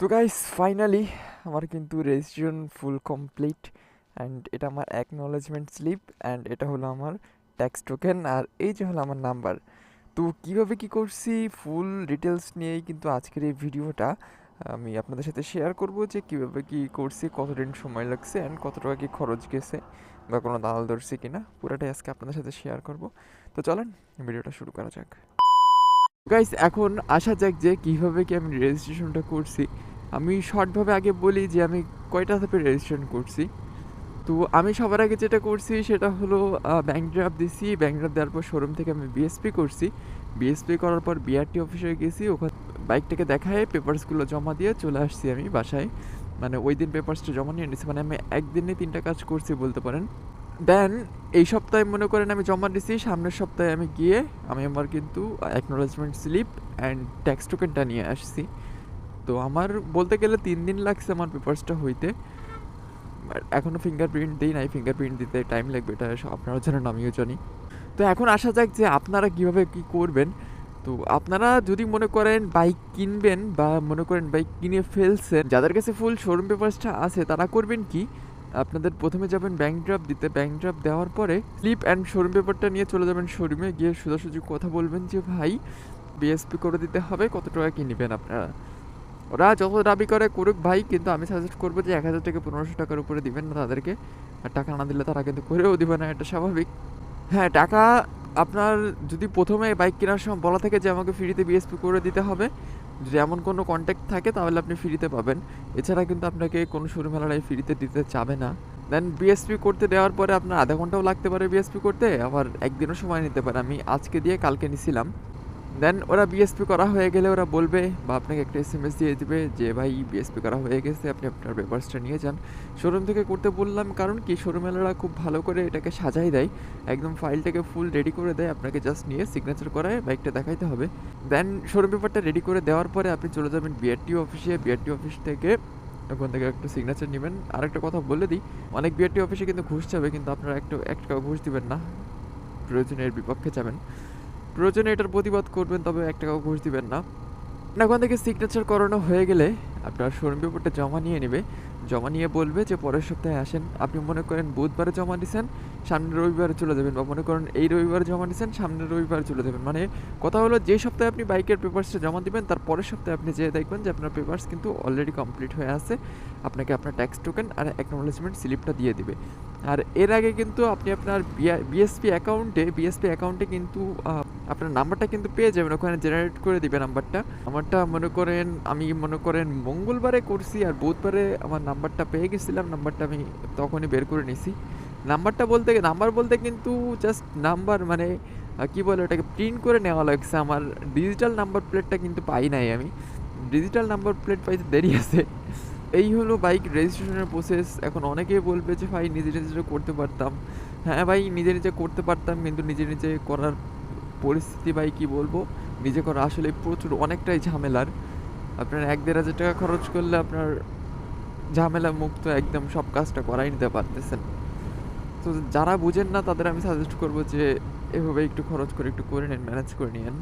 তো guys finally আমার কিন্তু রেজিস্ট্রেশন ফুল কমপ্লিট অ্যান্ড এটা আমার অ্যাকনোলেজমেন্ট স্লিপ অ্যান্ড এটা হলো আমার ট্যাক্স টোকেন আর এই যে হলো আমার নাম্বার তো কীভাবে কি করছি? ফুল ডিটেলস নিয়েই কিন্তু আজকের এই ভিডিওটা আমি আপনাদের সাথে শেয়ার করব যে কীভাবে কি করছি, কতদিন সময় লাগছে অ্যান্ড কত টাকা কি খরচ গেছে বা কোনো দালাল ধরছি কিনা, পুরোটাই আজকে আপনাদের সাথে শেয়ার করব। তো চলেন, ভিডিওটা শুরু করা যাক। গাইস এখন আসা যাক যে কীভাবে কি আমি রেজিস্ট্রেশনটা করছি। আমি শর্টভাবে আগে বলি যে আমি কয়টা ধাপে রেজিস্ট্রেশন করছি। তো আমি সবার আগে যেটা করছি সেটা হলো ব্যাংক ড্রাফট দিছি। ব্যাংক ড্রাফট দেওয়ার পর শোরুম থেকে আমি বিএসপি করছি। বিএসপি করার পর বিআরটি অফিসে গেছি। ওখানে, বাইকটাকে দেখায় পেপারসগুলো জমা দিয়ে চলে আসছি আমি বাসায়। মানে ওই দিন পেপারসটা জমা নিয়ে নিয়েছি মানে আমি একদিনে তিনটা কাজ করছি বলতে পারেন। দেন এই সপ্তাহে মনে করেন আমি জমা দিছি। সামনের সপ্তাহে আমি গিয়ে আমি আমার কিন্তু অ্যাকনোলেজমেন্ট স্লিপ অ্যান্ড ট্যাক্স টোকেনটা নিয়ে আসছি। তো আমার বলতে গেলে তিন দিন লাগছে আমার পেপারসটা হইতে এখনও ফিঙ্গারপ্রিন্ট দিই নাই ফিঙ্গারপ্রিন্ট দিতে টাইম লাগবে, এটা আপনারা জানেন, আমিও জানি। তো এখন আসা যাক যে আপনারা কীভাবে কী করবেন। তো আপনারা যদি মনে করেন বাইক কিনবেন বা মনে করেন বাইক কিনে ফেলছেন, যাদের কাছে ফুল শোরুম পেপারসটা আছে, তারা করবেন কি? আপনাদের প্রথমে যাবেন ব্যাংক ড্রাফট দিতে ব্যাংক ড্রাফট দেওয়ার পরে স্লিপ অ্যান্ড শোরুম পেপারটা নিয়ে চলে যাবেন শোরুমে গিয়ে সোজাসুজি কথা বলবেন যে, ভাই বিএসপি করে দিতে হবে, কত টাকা কিনবেন আপনারা? ওরা যত দাবি করে করুক ভাই, কিন্তু আমি সাজেস্ট করব যে এক হাজার থেকে পনেরোশো টাকার উপরে দিবেন না তাদেরকে। আর টাকা না দিলে তারা কিন্তু করেও দিবে না, এটা স্বাভাবিক। হ্যাঁ টাকা আপনার যদি প্রথমে বাইক কেনার সময় বলা থাকে যে আমাকে ফ্রিতে বিএসপি করে দিতে হবে, যদি এমন কোনো কন্ট্যাক্ট থাকে তাহলে আপনি ফ্রিতে পাবেন। এছাড়া কিন্তু আপনাকে কোনো শোরুম মেলায় ফ্রিতে দিতে চাবে না। দেন বিএসপি করতে দেওয়ার পরে আপনার আধা ঘন্টাও লাগতে পারে বিএসপি করতে, আবার একদিনও সময় নিতে পারে। আমি আজকে দিয়ে কালকে নিছিলাম। দেন ওরা বিএসপি করা হয়ে গেলে ওরা বলবে বা আপনাকে একটা এস এম এস দিয়ে দেবে যে, ভাই বিএসপি করা হয়ে গেছে, আপনি আপনার পেপারসটা নিয়ে যান। শোরুম থেকে করতে বললাম, কারণ কি? শোরুমেলারা খুব ভালো করে এটাকে সাজাই দেয়। একদম ফাইলটাকে ফুল রেডি করে দেয়, আপনাকে জাস্ট নিয়ে সিগনেচার করায় বাইকটা দেখাইতে হবে। দেন শোরুম পেপারটা রেডি করে দেওয়ার পরে আপনি চলে যাবেন বিআরটি অফিসে বিআরটি অফিস থেকে ওখান থেকে একটা সিগনেচার নেবেন। আর একটা কথা বলে দিই, অনেক বিআরটি অফিসে কিন্তু ঘুষ যাবে কিন্তু আপনারা একটু, এক টাকা ঘুষ দিবেন না। প্রয়োজনের বিপক্ষে যাবেন। প্রয়োজনে এটার প্রতিবাদ করবেন, তবে এক টাকাও ঘুষ দিবেন না। ওখান থেকে সিগনেচার করানো হয়ে গেলে আপনার শোরুম পেপারটা জমা নিয়ে নেবে। জমা নিয়ে বলবে যে, পরের সপ্তাহে আসেন। আপনি মনে করেন বুধবারে জমা দিয়েছেন সামনের রবিবারে চলে যাবেন, বা মনে করেন এই রবিবারে জমা দিয়েছেন সামনের রবিবারে চলে যাবেন। মানে কথা হলো, যে সপ্তাহে আপনি বাইকের পেপারসটা জমা দিবেন, তার পরের সপ্তাহে আপনি যেয়ে দেখবেন যে, আপনার পেপারস কিন্তু অলরেডি কমপ্লিট হয়ে আছে। আপনাকে আপনার ট্যাক্স টোকেন আর অ্যাকনোলেজমেন্ট স্লিপটা দিয়ে দিবে। আর এর আগে কিন্তু আপনি আপনার বিএসপি অ্যাকাউন্টে বিএসপি অ্যাকাউন্টে কিন্তু আপনার নাম্বারটা কিন্তু পেয়ে যাবেন, ওখানে জেনারেট করে দিবে নাম্বারটা। আমারটা মনে করেন, আমি মনে করেন মঙ্গলবারে করছি আর বুধবারে আমার নাম্বারটা পেয়ে গেছিলাম, নাম্বারটা আমি তখনই বের করে নিছি। নাম্বারটা বলতে, নাম্বার বলতে কিন্তু জাস্ট নাম্বার মানে কি বলে ওটাকে প্রিন্ট করে নেওয়া লাগছে। আমার ডিজিটাল নাম্বার প্লেটটা কিন্তু পাই নাই আমি। ডিজিটাল নাম্বার প্লেট পাইতে দেরি আছে। এই হলো বাইক রেজিস্ট্রেশনের প্রসেস এখন অনেকেই বলবে যে, ভাই, নিজে নিজে করতে পারতাম। হ্যাঁ ভাই, নিজে নিজে করতে পারতাম, কিন্তু নিজে নিজে করার পরিস্থিতি ভাই কি বলব? নিজে করা আসলে প্রচুর অনেকটাই ঝামেলার। আপনার এক দেড় হাজার টাকা খরচ করলে আপনার ঝামেলা মুক্ত একদম সব কাজটা করাই নিতে পারতেছেন। তো যারা বুঝেন না, তাদের আমি সাজেস্ট করব যে, এভাবে একটু খরচ করে একটু করে নেন ম্যানেজ করে নিন